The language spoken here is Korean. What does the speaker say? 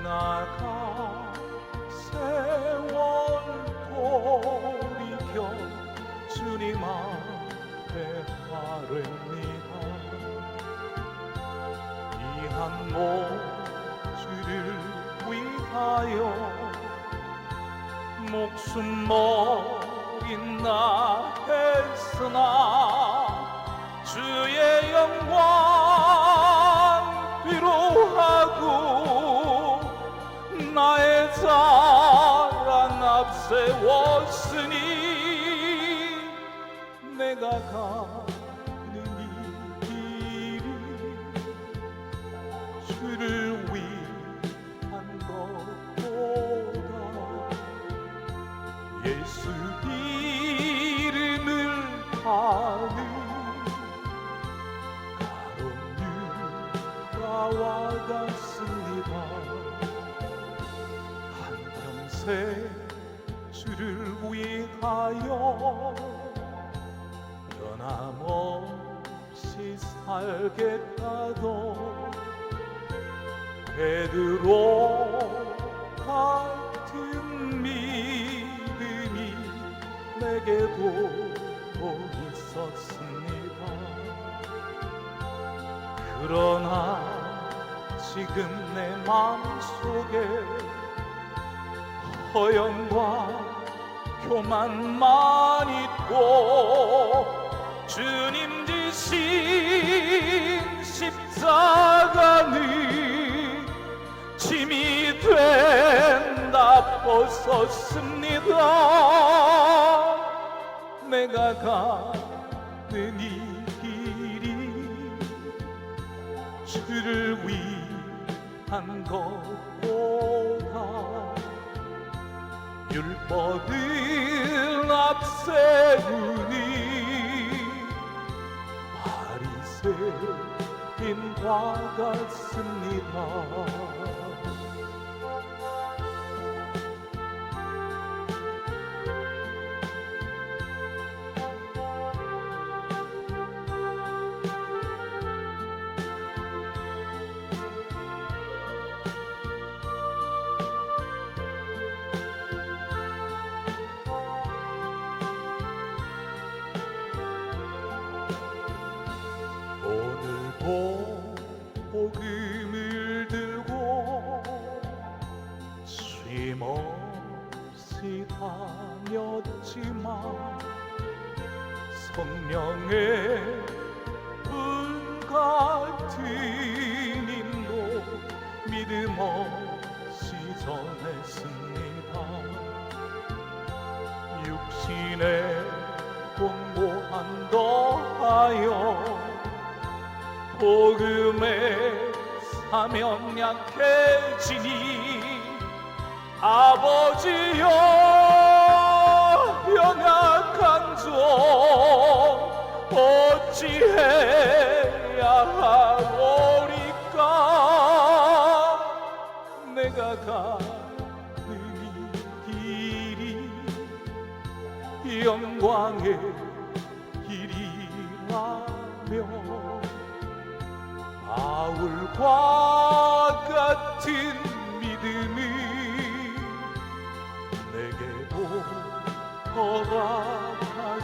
지나가 세월 돌이켜 주님 앞에 아뢰니다. 이한 모주를 위하여 목숨 버린다 했으나 주의 영광 세웠으니 내가 가는 이 길이 주를 위한 것보다 예수 이름을 파는 가론유다와 같습니다. 한평생 위하여 변함없이 살겠다던 베드로 같은 믿음이 내게도 있었습니다. 그러나 지금 내 마음속에 허영과 교만만 있고 주님 지신 십자가는 짐이 된다 벗었습니다 내가 가는 이 길이 주를 위한 것보다 율법을 앞세우니 바리새인과 같습니다 성령의 불 같은 힘도 믿음 없이 전했습니다. 육신의 공고한 더하여 복음의 사명 약해지니 아버지여 영광의 길이라며 바울과 같은 믿음을 내게도 허락하소서